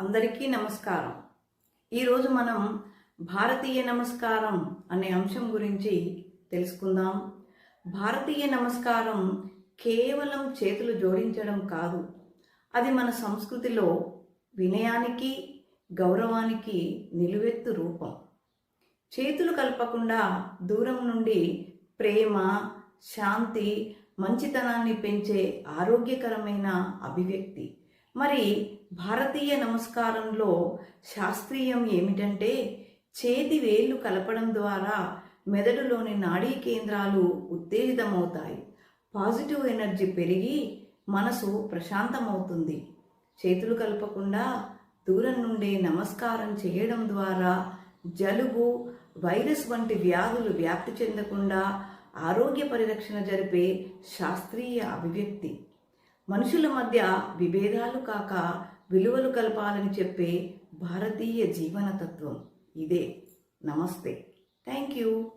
అందరికీ నమస్కారం. ఈరోజు మనం భారతీయ నమస్కారం అనే అంశం గురించి తెలుసుకుందాం. భారతీయ నమస్కారం కేవలం చేతులు జోడించడం కాదు. అది మన సంస్కృతిలో వినయానికి గౌరవానికి నిలువెత్తు రూపం. చేతులు కలపకుండా దూరం నుండి ప్రేమ శాంతి మంచితనాన్ని పెంచే ఆరోగ్యకరమైన అభివ్యక్తి. మరి భారతీయ నమస్కారంలో శాస్త్రీయం ఏమిటంటే చేతి వేళ్ళు కలపడం ద్వారా మెదడులోని నాడీ కేంద్రాలు ఉత్తేజితమవుతాయి. పాజిటివ్ ఎనర్జీ పెరిగి మనసు ప్రశాంతమవుతుంది. చేతులు కలపకుండా దూరం నుండి నమస్కారం చేయడం ద్వారా జలుబు వైరస్ వంటి వ్యాధులు వ్యాప్తి చెందకుండా ఆరోగ్య పరిరక్షణ జరిపే శాస్త్రీయ అభివ్యక్తి. మనుషుల మధ్య విభేదాలు కాక విలువలు కలపాలని చెప్పే భారతీయ జీవన తత్వం ఇదే. నమస్తే. Thank you